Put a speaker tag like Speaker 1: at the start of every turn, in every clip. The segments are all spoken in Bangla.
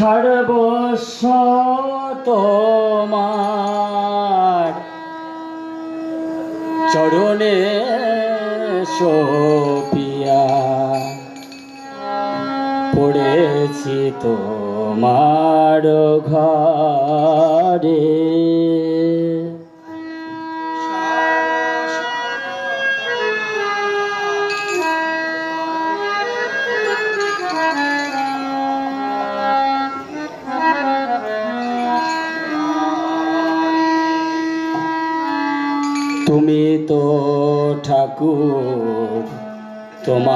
Speaker 1: সর্বস্ব তোমার চরণে সোপিয়া পড়েছি তোমার ঘরে। তুমি তো ঠাকুর তোমার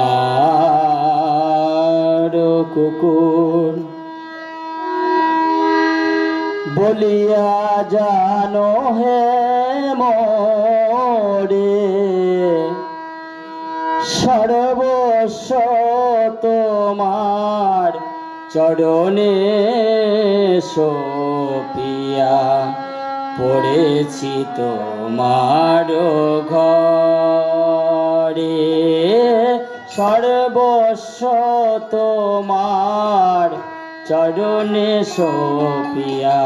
Speaker 1: কুকুর। বলিয়া জানো হে মোরে সর্বস্ব তোমার চরণে সোপিয়া পড়েছি তোমার ঘরে। সর্বস্ব তোমার চরণে সোপিয়া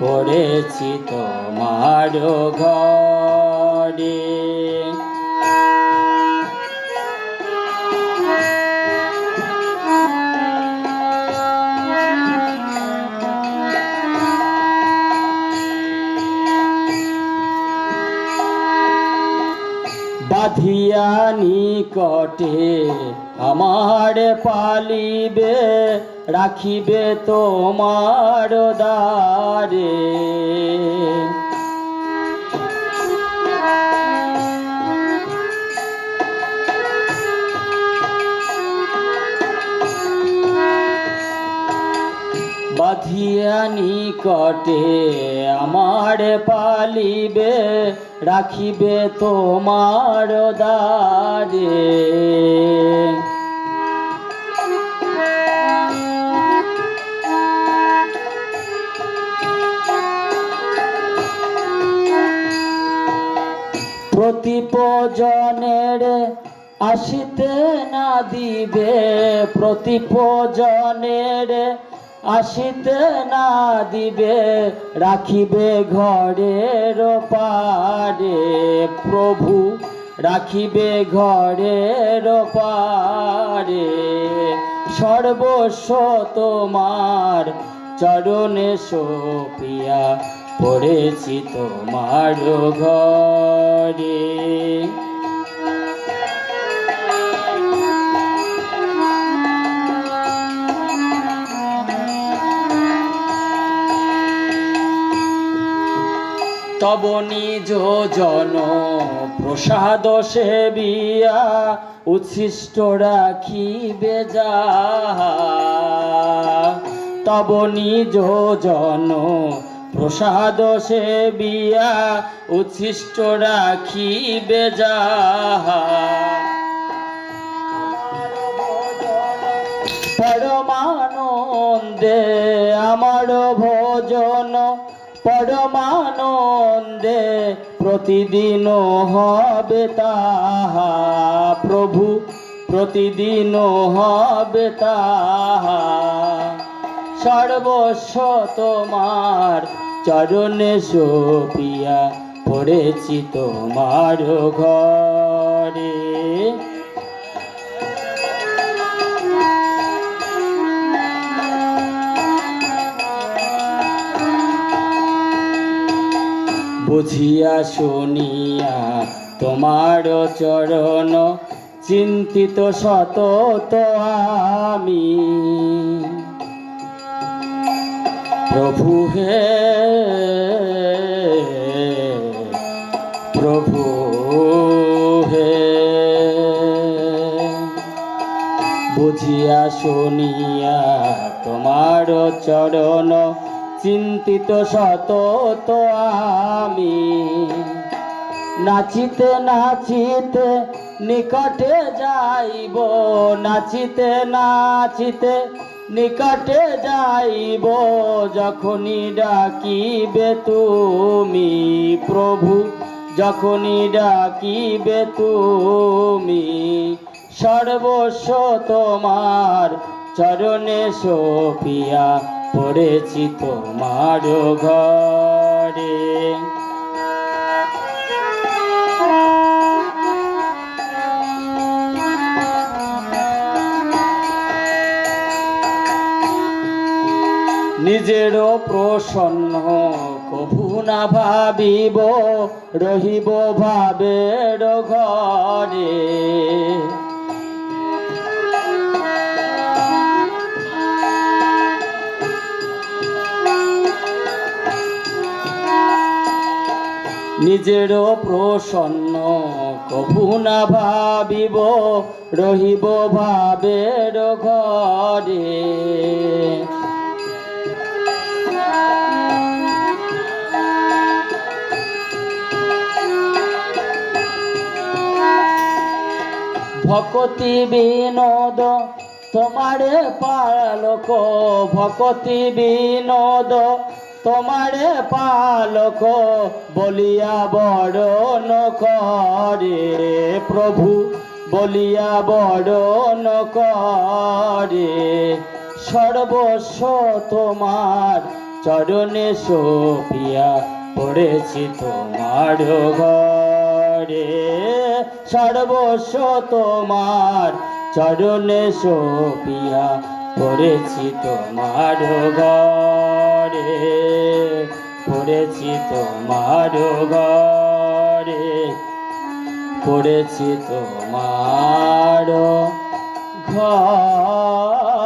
Speaker 1: পড়েছি তোমার ঘরে। বাঁধিয়া নিকটে আমার পালিবে রাখিবে তোমার দ্বারে। বাঁধিয়া নিকটে আমার পালিবে রাখিবে তোমার দ্বারে প্রতিপজনের আসিতে না দিবে। প্রতিপজনের আসিতে না দিবে, রাখিবে ঘরের পারে প্রভু, রাখিবে ঘরের পারে সর্বস্ব তোমার চরণে সোপিয়া, পড়েছি তোমার ঘরে। তব নিজ জন প্রসাদ সেবিয়া উচ্ছিষ্ট রাখিবে যাহা তব নিজ জন প্রসাদ সেবিয়া উচ্ছিষ্ট রাখিবে যাহা পরমানন্দে আমার ভোজন পরমানন্দে প্রতিদিন হবে তাহা প্রভু, প্রতিদিন হবে তাহা। সর্বস্ব তোমার চরণে সোপিয়া পড়েছি তোমার ঘরে। বুঝিয়া শুনিয়া তোমার চরণ চিন্তিত সতত আমি। প্রভু হে প্রভু হে। বুঝিয়া শুনিয়া তোমার চরণ চিন্তিত সতত আমি। নাচিতে নাচিতে নিকটে যাইব, নাচিতে নাচিতে নিকটে যাইব, যখনই ডাকিবে তুমি প্রভু, যখনই ডাকিবে তুমি সর্বস্ব তোমার চরণে সোপিয়া পড়েছি তোমার ঘরে। নিজেরও প্রসন্ন কভু না ভাবিব রহিব ভাবের ঘরে। নিজেরও প্রসন্ন কভু না ভাবিব রহিব ভাবের ঘরে। ভকতি বিনোদ তোমারে পালক ভকতি বিনোদ তোমারে পালক বলিয়া বরণ করে প্রভু, বলিয়া বরণ করে সর্বস্ব তোমার চরণে সোপিয়া পড়েছি তোমার ঘরে। সর্বস্ব তোমার চরণে সোপিয়া পড়েছি তোমার ঘরে পড়েছি তোমার ঘরে পড়েছি তোমার ঘরে।